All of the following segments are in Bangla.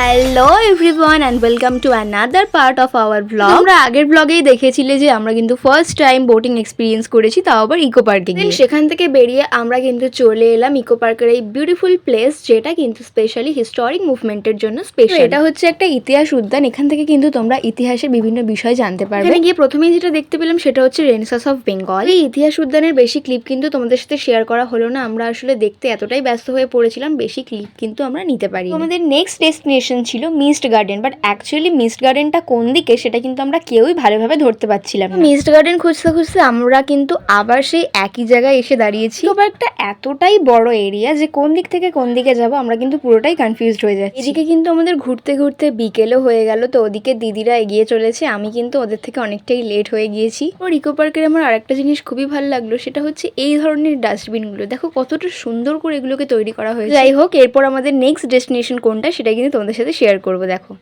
Hello everyone and welcome to another part of our vlog আমরা আগের ব্লগেই দেখেছিলে যে আমরা কিন্তু ফার্স্ট টাইম বোটিং এক্সপিরিয়েন্স করেছি তাও আবার ইকো পার্কে গিয়ে। সেখান থেকে বেরিয়ে আমরা কিন্তু চলে এলাম ইকো পার্কের এই বিউটিফুল প্লেস যেটা কিন্তু স্পেশালি হিস্টোরিক মুভমেন্টের জন্য স্পেশাল এটা হচ্ছে একটা ইতিহাস উদ্যান এখান থেকে কিন্তু তোমরা ইতিহাসের বিভিন্ন বিষয় জানতে পারবে। এখানে গিয়ে প্রথমেই যেটা দেখতে পেলাম সেটা হচ্ছে রেনেসাস অফ বেঙ্গল এই ইতিহাস উদ্যানের বেশি ক্লিপ কিন্তু তোমাদের সাথে শেয়ার করা হলো না আমরা আসলে দেখতে এতটাই ব্যস্ত হয়ে পড়েছিলাম বেশি ক্লিপ কিন্তু আমরা নিতে পারি আমাদের নেক্সট ডেস্টিনেশন ছিল mist garden but actually mist গার্ডেনটা কোন দিকে সেটা কিন্তু আমরা কেউই ভালোভাবে ধরতে পারছিলাম না। মিস্ট গার্ডেন খুঁজতে খুঁজতে আমরা কিন্তু আবার সেই একই জায়গায় এসে দাঁড়িয়েছি। তো একটা এতটাই বড় এরিয়া যে কোন দিক থেকে কোন দিকে যাব আমরা কিন্তু পুরোটাই কনফিউজড হয়ে যাচ্ছি। এদিকে কিন্তু আমাদের ঘুরতে ঘুরতে বিকেলও হয়ে গেল তো ওদিকে দিদিরা এগিয়ে চলেছে আমি কিন্তু ওদের থেকে অনেকটাই লেট হয়ে গিয়েছি। ও ইকো পার্কের আমার আরেকটা জিনিস খুবই ভালো লাগল সেটা হচ্ছে এই ধরনের ডাস্টবিনগুলো দেখো কতটা সুন্দর করে এগুলোকে তৈরি করা হয়েছে। যাই হোক এরপর আমাদের নেক্সট ডেস্টিনেশন কোনটা সেটা কিন্তু তোমাদের সাথে শেয়ার করব দেখো।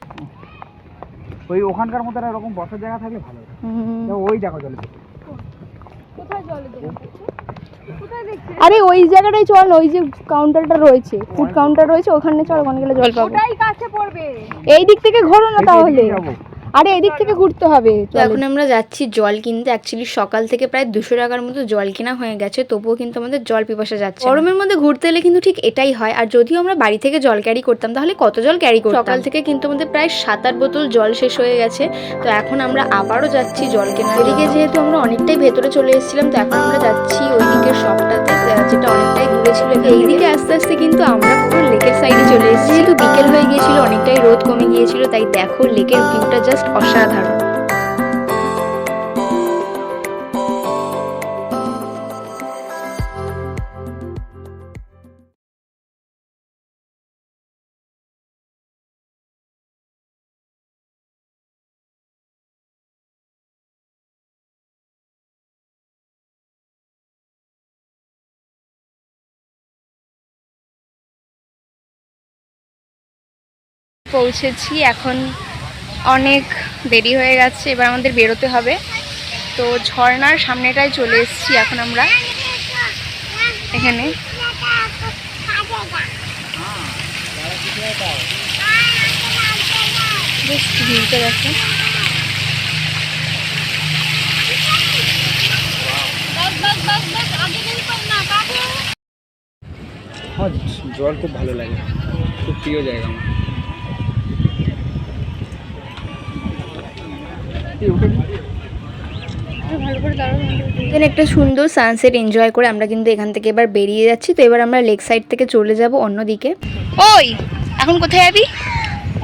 ওই ওখানকার মতো এরকম বসার জায়গা থাকলে ভালো হতো। তো ওই দেখো। জলে আরে ওই জায়গাটাই চল ওই যে কাউন্টারটা রয়েছে ফুড কাউন্টার রয়েছে ওখানে চল ওখানে গেলে জল পাবো। এই দিক থেকে ঘোরো না তাহলে। আরে এদিক থেকে ঘুরতে হবে তো এখন আমরা যাচ্ছি জল কিনতে। অ্যাকচুয়ালি সকাল থেকে প্রায় দুশো টাকার মতো জল কেনা হয়ে গেছে তবুও কিন্তু আমাদের জল পিপাসা যাচ্ছে গরমের মধ্যে ঘুরতে এলে কিন্তু ঠিক এটাই হয় আর যদিও আমরা বাড়ি থেকে জল ক্যারি করতাম তাহলে কত জল ক্যারি করতাম? সকাল থেকে কিন্তু আমাদের প্রায় সাত আট বোতল জল শেষ হয়ে গেছে তো এখন আমরা আবারও যাচ্ছি জল কেনা এদিকে যেহেতু আমরা অনেকটাই ভেতরে চলে এসেছিলাম তো এখন আমরা যাচ্ছি ওই দিকের শপটাতে যেটা অনেকটাই দূরে ছিল। এইদিকে আস্তে আস্তে কিন্তু আমরা পুরো লেকের সাইডে চলে এসেছি। যেহেতু বিকেল হয়ে গিয়েছিল কমে গিয়েছিল তাই দেখো লেকের ভিউটা জাস্ট অসাধারণ। পৌঁছেছি। এখন অনেক দেরি হয়ে গেছে, এবার আমাদের বেরোতে হবে। তো ঝর্ণার সামনেটায় চলে এসেছি এখন আমরা। এখানে। আমার জল খুব ভালো লাগে। খুব প্রিয় জায়গা আমার। এই এখানে একটা সুন্দর সানসেট এনজয় করে আমরা কিন্তু এখান থেকে এবার বেরিয়ে যাচ্ছি। তো এবার আমরা লেক সাইড থেকে চলে যাব অন্যদিকে। ওই এখন কোথায় যাবি?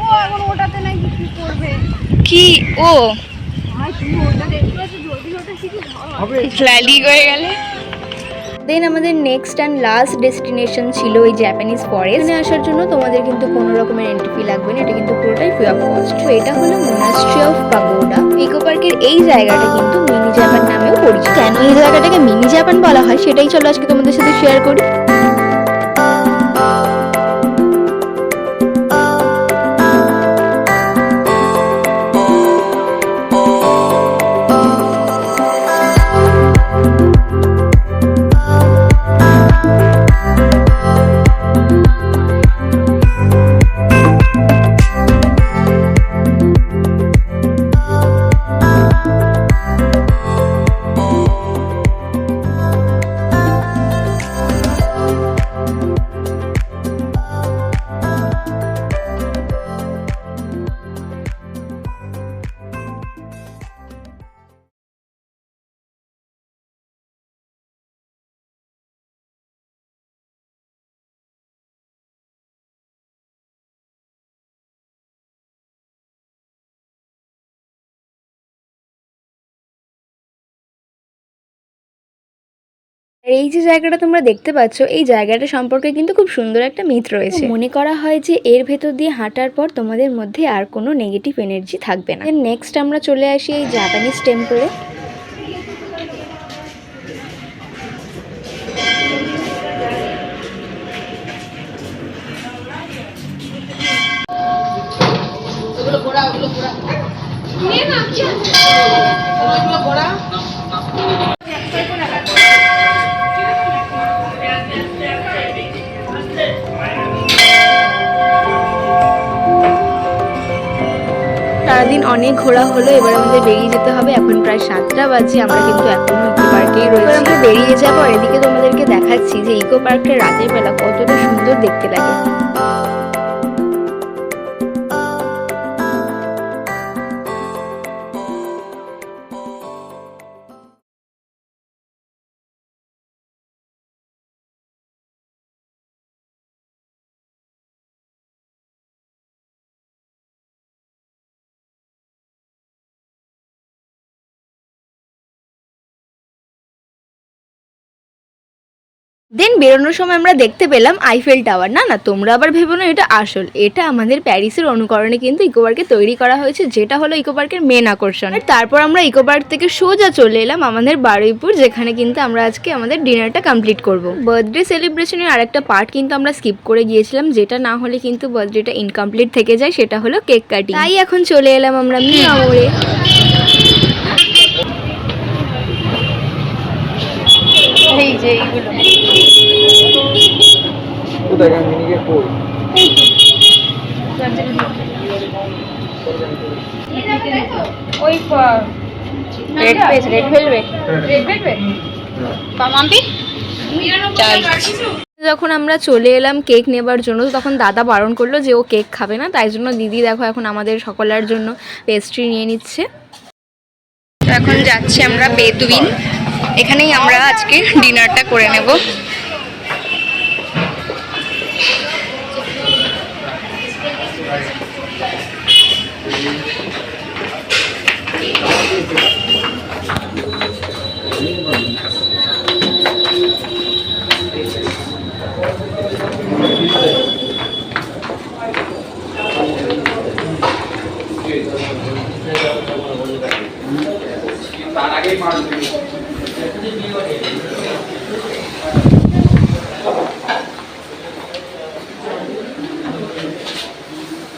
ও এখন ওটাতে নাকি কি করবে? কি? ও। ভাই তুমি ওটা দেখতে পাচ্ছ? যদি ওটা শিখি হবে ফ্ল্যালি হয়ে গেলে। দেন আমাদের নেক্সট অ্যান্ড লাস্ট ডেস্টিনেশন ছিল ওই জাপানিজ ফরেস্ট আসার জন্য তোমাদের কিন্তু কোনো রকমের এন্ট্রি ফি লাগবে না, এটা কিন্তু পুরোটাই ফ্রি অফ কস্ট তো এটা হলো মোনাস্ট্রি অফ পাগোডা ইকো পার্কের এই জায়গাটা কিন্তু মিনি জাপান নামেও পরিচিত। কেন এই জায়গাটাকে মিনি জাপান বলা হয় সেটাই চলো আজকে তোমাদের সাথে শেয়ার করি। আর এই যে জায়গাটা তোমরা দেখতে পাচ্ছ এই জায়গাটা সম্পর্কে কিন্তু খুব সুন্দর একটা মিথ রয়েছে। মনে করা হয় যে এর ভেতর দিয়ে হাঁটার পর তোমাদের মধ্যে আর কোনো নেগেটিভ এনার্জি থাকবে না। নেক্সট আমরা চলে আসি এই জাপানিজ টেম্পলে ওগুলো ওগুলো না ওগুলো ঘোড়া সারাদিন অনেক ঘোরা হলো, এবার আমাদের বেরিয়ে যেতে হবে। এখন প্রায় সাতটা বাজে, আমরা কিন্তু এখন ইকো পার্কেই রয়েছি। আমরা বেরিয়ে যাব এদিকে তোমাদেরকে দেখাচ্ছি যে ইকো পার্কটা রাতের বেলা কতটা সুন্দর দেখতে লাগে। দেন বেরোনোর সময় আমরা দেখতে পেলাম আইফেল টাওয়ার না না, তোমরা আবার ভেবো না, এটা আসল। এটা আমাদের প্যারিসের অনুকরণে কিন্তু ইকো পার্কে তৈরি করা হয়েছে, যেটা হলো ইকো পার্কের মেন আকর্ষণ। আর তারপর আমরা ইকো পার্ক থেকে সোজা চলে এলাম আমাদের বারুইপুর, যেখানে কিন্তু আমরা আজকে আমাদের ডিনারটা কমপ্লিট করব। বার্থডে সেলিব্রেশনের আরেকটা পার্ট কিন্তু আমরা স্কিপ করে গিয়েছিলাম, যেটা না হলে কিন্তু বার্থডেটা ইনকমপ্লিট থেকে যায়, সেটা হলো কেক কাটিং তাই এখন চলে এলাম আমরা মিয়া এই যে এইগুলো। কোথায় মিনিকে কই? ওই red page red velvet. Red velvet? Mampi? যখন আমরা চলে এলাম কেক নেবার জন্য তখন দাদা বারণ করল যে ও কেক খাবে না তাই জন্য দিদি দেখো এখন আমাদের সকলের জন্য পেস্ট্রি নিয়ে নিচ্ছে। এখন যাচ্ছি আমরা বেদুইন। এখানেই আমরা আজকে ডিনারটা করে নেব।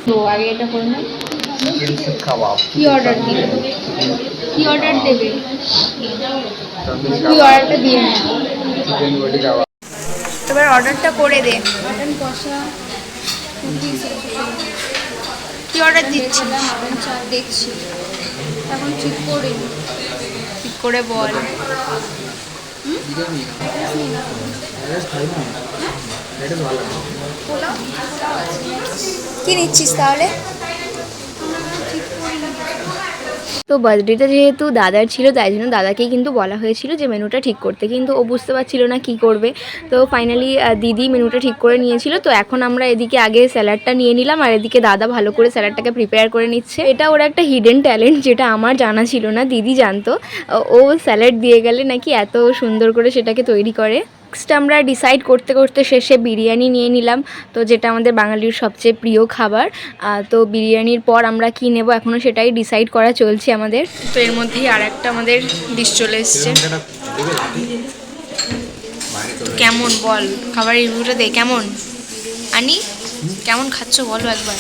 তো আগে এটা করে নাও। কাবাব কি অর্ডার দিবে? কি অর্ডার দেবে? তুই অর্ডারটা দিয়ে নে এবার অর্ডারটা করে দে। মাটন কষা কি অর্ডার দিচ্ছিস? দেখছি। এখন ঠিক করিনি ঠিক করে বল। কি নিচ্ছিস তাহলে? তো বার্থডেটা যেহেতু দাদার ছিল, তাই জন্য দাদাকেই কিন্তু বলা হয়েছিল যে মেনুটা ঠিক করতে। কিন্তু ও বুঝতে পারছিল না কি করবে। তো ফাইনালি দিদি মেনুটা ঠিক করে নিয়েছিল। তো এখন আমরা এদিকে আগে স্যালাডটা নিয়ে নিলাম আর এদিকে দাদা ভালো করে স্যালাডটাকে প্রিপেয়ার করে নিচ্ছে। এটা ওর একটা হিডেন ট্যালেন্ট যেটা আমার জানা ছিল না, দিদি জানতো। ও স্যালাড দিয়ে গেলে নাকি এত সুন্দর করে সেটাকে তৈরি করে। নেক্সট আমরা ডিসাইড করতে করতে শেষে বিরিয়ানি নিয়ে নিলাম। তো যেটা আমাদের বাঙালির সবচেয়ে প্রিয় খাবার। তো বিরিয়ানির পর আমরা কি নেব? এখনও সেটাই ডিসাইড করা চলছে আমাদের। তো এর মধ্যেই আর একটা আমাদের ডিশ চলে এসছে। কেমন বল? খাবার রিভিউটা দে, কেমন? আনি, কেমন খাচ্ছ বলো একবার।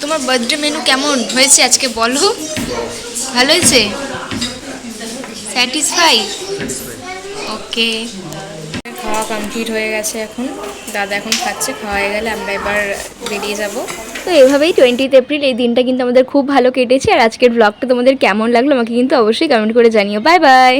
তোমার বার্থডে মেনু কেমন? হয়েছে আজকে বলো। ভালো হয়েছে? স্যাটিসফাই ওকে খাওয়া কমপ্লিট হয়ে গেছে এখন। দাদা এখন খাচ্ছে খাওয়া হয়ে গেলে আমরা এবার বেরিয়ে যাব। তো এভাবেই টোয়েন্টিথ এপ্রিল এই দিনটা কিন্তু আমাদের খুব ভালো কেটেছে। আর আজকের ব্লগটা তোমাদের কেমন লাগল আমাকে কিন্তু অবশ্যই কমেন্ট করে জানিও। Bye bye